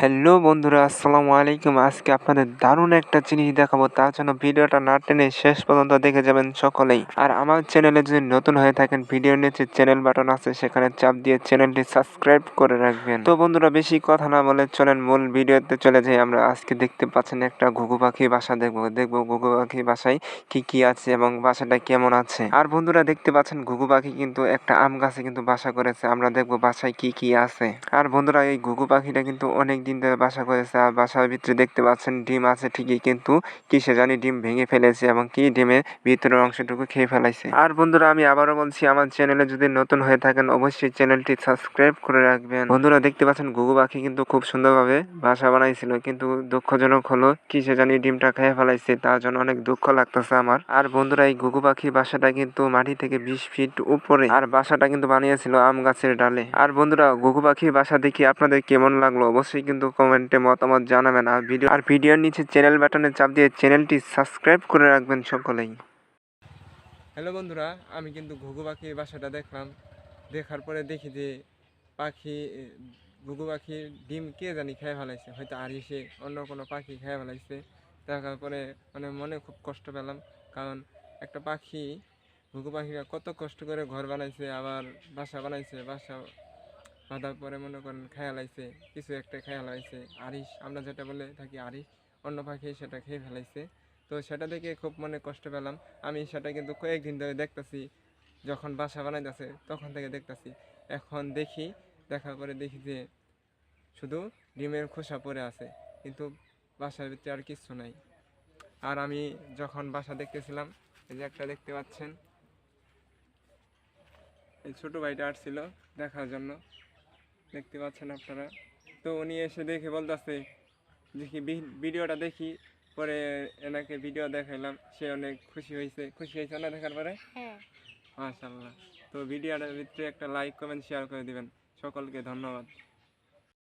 Hello বন্ধুরা, আসসালামু আলাইকুম। আজকে আপনাদের দারুণ একটা জিনিস দেখাবো তার জন্য ভিডিওটা না টেনে শেষ পর্যন্ত দেখে যাবেন সকলেই। আর আমার চ্যানেলে যদি নতুন হয়ে থাকেন ভিডিওর নিচে চ্যানেল বাটন আছে, সেখানে চাপ দিয়ে চ্যানেলটি সাবস্ক্রাইব করে রাখবেন। তো বন্ধুরা, বেশি কথা না বলে চলেন মূল ভিডিওতে চলে যাই। আমরা আজকে দেখতে পাচ্ছেন একটা ঘুঘু পাখি বাসা দেখব। দেখব ঘুঘু পাখি বাসায় কি কি আছে এবং বাসাটা কেমন আছে। আর বন্ধুরা, দেখতে পাচ্ছেন ঘুঘু পাখি কিন্তু একটা আম গাছে কিন্তু বাসা করেছে। আমরা দেখব বাসায় কি কি আছে। আর বন্ধুরা, এই ঘুঘু পাখিটা কিন্তু অনেক ধরে বাসা করেছে আর বাসার ভিতরে দেখতে পাচ্ছেন ডিম আছে ঠিকই, কিন্তু কিসে জানি ডিম ভেঙে ফেলেছে এবং কি ডিমের ভিতরের অংশটুকু খেয়ে ফেলাইছে। আর বন্ধুরা, আমি আবারও বলছি, আমার চ্যানেলে যদি নতুন হয়ে থাকেন, অবশ্যই চ্যানেলটি সাবস্ক্রাইব করে রাখবেন। বন্ধুরা, দেখতে পাচ্ছেন ঘুঘু পাখি কিন্তু খুব সুন্দরভাবে বাসা বানাইছিল, কিন্তু দুঃখজনক হলো কিসে জানি ডিমটা খেয়ে ফেলাইছে, তার জন্য অনেক দুঃখ লাগতেছে আমার। আর বন্ধুরা, এই ঘুঘু পাখি বাসাটা কিন্তু মাটি থেকে বিশ ফিট উপরে, আর বাসাটা কিন্তু বানিয়েছিল আম গাছের ডালে। আর বন্ধুরা, ঘুঘু পাখি বাসা দেখি আপনাদের কেমন লাগল? অবশ্যই কিন্তু কমেন্টে মতামত জানাবেন। আর ভিডিও আর ভিডিওর নিচে চ্যানেল বাটনে চাপ দিয়ে চ্যানেলটি সাবস্ক্রাইব করে রাখবেন সকলেই। হ্যালো বন্ধুরা, আমি কিন্তু ঘুঘু পাখির বাসাটা দেখলাম। দেখার পরে দেখি যে পাখি, ঘুঘু পাখির ডিম কে জানি খেয়ে ফেলাইছে। হয়তো আরিসে অন্য কোনো পাখি খেয়ে ফেলাইছে। দেখার পরে মানে মনে খুব কষ্ট পেলাম। কারণ একটা পাখি, ঘুঘু পাখিরা কত কষ্ট করে ঘর বানাইছে, আবার বাসা বানাইছে, বাসা বাঁধার পরে মনে করেন খেয়াল লাইছে কিছু একটা খেয়াল লাইছে আরিস আমরা যেটা বলে থাকি আরিস অন্য পাখি সেটা খেয়ে ফেলাইছে। তো সেটা দেখে খুব মনে কষ্ট পেলাম। আমি সেটা কিন্তু কয়েকদিন ধরে দেখতাছি, যখন বাসা বানাইতেছে, তখন থেকে দেখতাছি। এখন দেখি, দেখার পরে দেখি যে শুধু ডিমের খোসা পড়ে আছে, কিন্তু বাসার ভিতরে আর কিচ্ছু নাই। আর আমি যখন বাসা দেখতেছিলাম, এই যে একটা দেখতে পাচ্ছেন, এই ছোটো ভাইটা আসছিল দেখার জন্য। দেখতে পাচ্ছেন আপনারা। তো উনি এসে দেখে বলতেছে দেখি কি ভিডিওটা দেখি পরে এনাকে ভিডিও দেখাইলাম সে অনেক খুশি হয়েছে। খুশি হয়েছে না দেখার পরে? হ্যাঁ। মাশাল্লাহ তো ভিডিওটার ভিতরে একটা লাইক কমেন্ট শেয়ার করে দিবেন। সকলকে ধন্যবাদ।